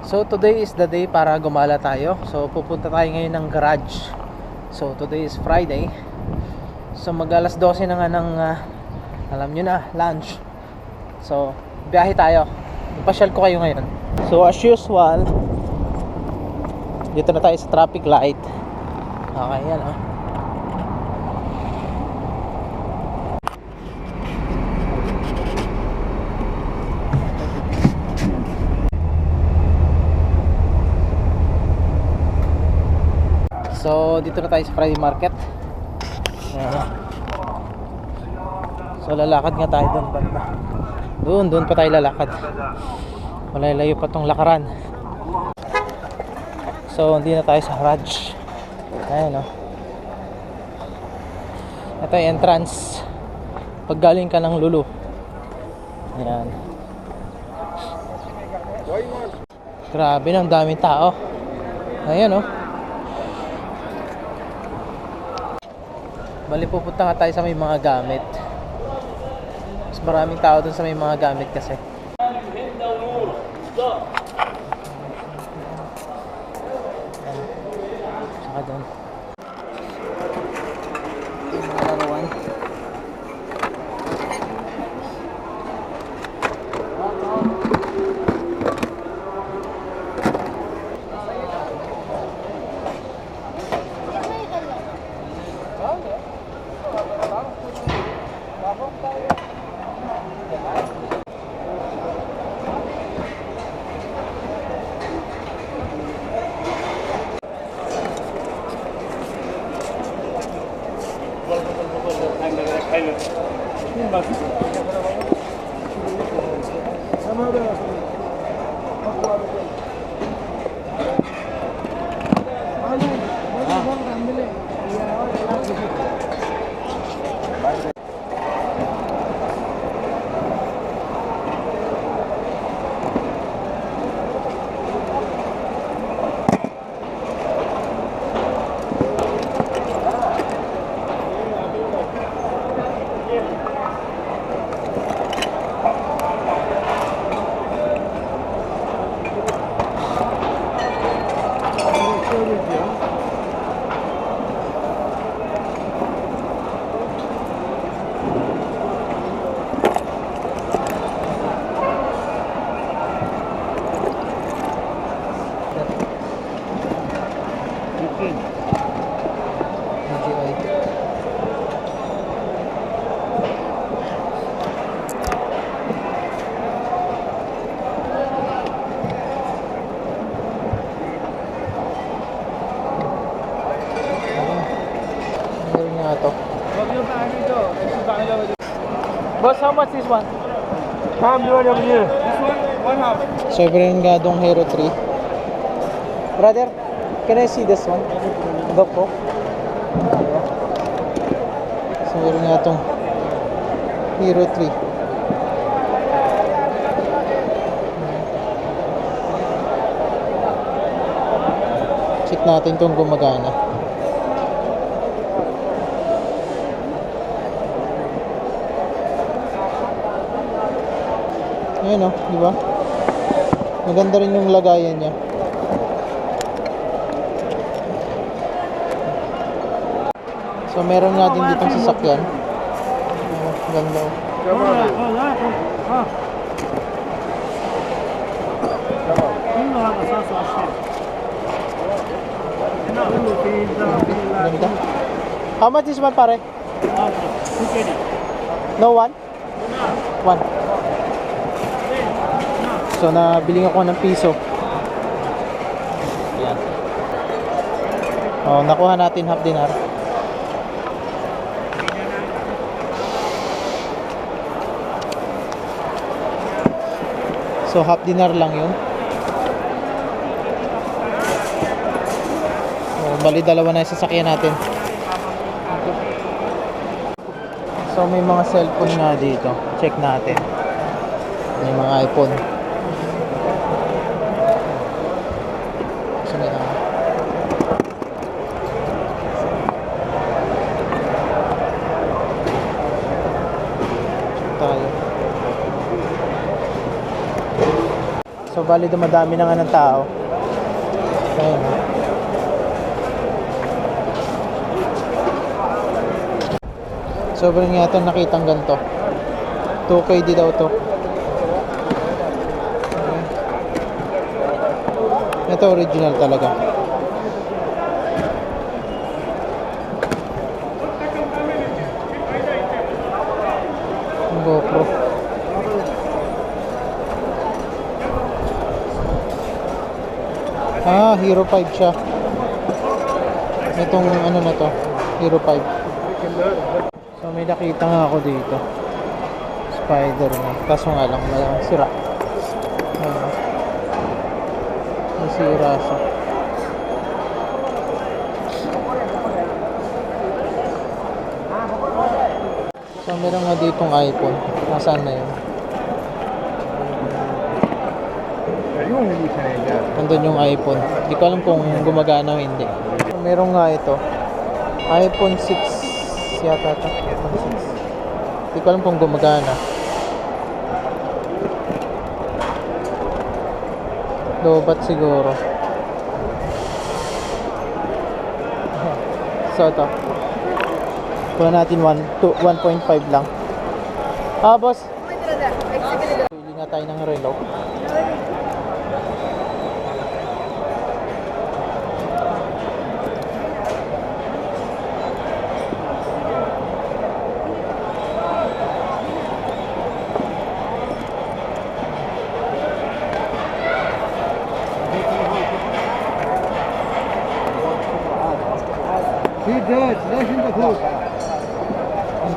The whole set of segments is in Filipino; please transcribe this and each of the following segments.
So today is the day para gumala tayo. So pupunta tayo ngayon ng garage. So today is Friday. So mag alas 12 na nga ng ah, alam nyo na, lunch. So biyahe tayo. Ipasyal ko kayo ngayon. So as usual, dito na tayo sa traffic light. Okay, yan ah. So, dito na tayo sa Friday Market. So, lalakad nga tayo doon banda. Doon, doon pa tayo lalakad. Malalayo pa tong lakaran. So, hindi na tayo sa garage. Ayan, oh. Ito yung entrance. Pag galing ka ng Lulu. Ayan. Grabe ang daming tao. Ayan, oh. Bali pupunta nga tayo sa may mga gamit. Mas maraming tao dun sa may mga gamit kasi. Saka dun. Aynen. Şimdi bak. Sana da Bak abi. Boss, how much this one? So, meron nga dong Hero 3. Brother, can I see this one? GoPro? So, meron nga tong Hero 3. Check natin kung gumagana. Ayan o, di ba? Maganda rin yung lagayan niya. So meron nga din ditong sasakyan. Ayan, ganda oh. Ganda. How much is one pare? No one? One. So nabili ako ng piso. Yan. Oh, nakuha natin half dinar. So half dinar lang 'yun. Oh, bali dalawa na yung sasakyan natin. So may mga cellphone nga dito. Check natin. May mga iPhone. Saan na? Check tayo. So bali dumadami na nga ng tao. Oh. Sobrang yata nakitang ganito. 2K di daw to. Ito original talaga. GoPro. Ah, Hero 5 siya. Itong ano na to, Hero 5. So may nakita nga ako dito. Spider na. Kaso nga lang, may sira. Ayan. May sira siya. So meron nga ditong iPhone. Nasaan na yun? Nandun yung iPhone. Hindi ko alam kung gumagana o hindi. Meron nga ito. iPhone 6 yata ito. iPhone 6. Hindi ko alam kung gumagana. Lobat siguro. So ito. Kuha natin 1 to 1.5 lang. Ah, boss.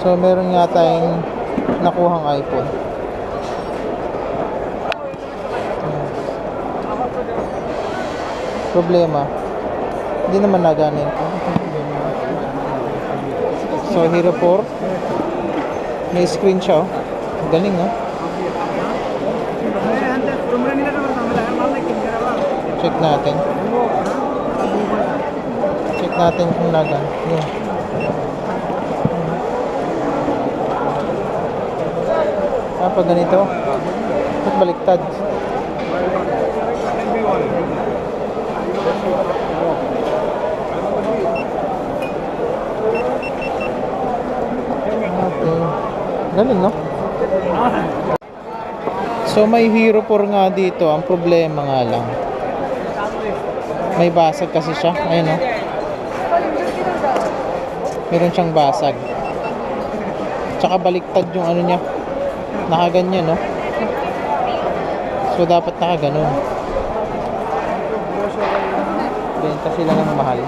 So meron nga tayong nakuhang iPhone. Problema. Hindi naman nagana yun. So Hero 4. May screen siya oh. Galing oh. Check natin. Check natin kung nagan. Yun. Ah, ganito. Ba't baliktad? Galing, no? So, may Hero 4 nga dito. Ang problema nga lang. May basag kasi siya. Ayun, no? Meron siyang basag. Tsaka baliktad yung ano niya. Nakaganyan, no? So, dapat nakaganon. Benta sila ng mahal.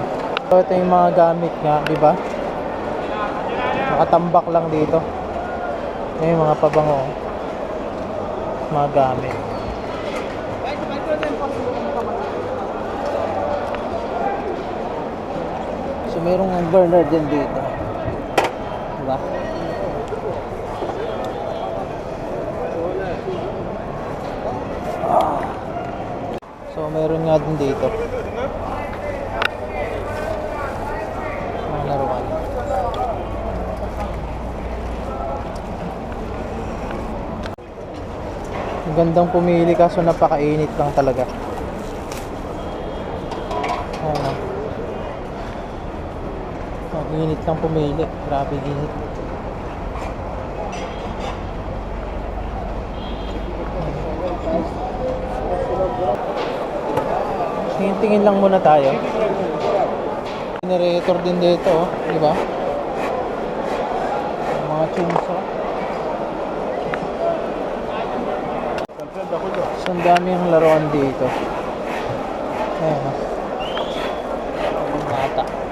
So, ito yung mga gamit nga, di ba? Nakatambak lang dito. Ito yung mga pabango. Mga gamit. So, merong burner din dito. Diba? So, meron nga din dito. Mga laruan. Ang gandang pumili kaso napakainit lang talaga. Ano? Ang init lang pumili. Grabe init. Tingin-tingin lang muna tayo. Generator din dito, oh, di ba? Mga chumsa. So, ang dami ang laruan dito. Ayan, oh. Ang bata.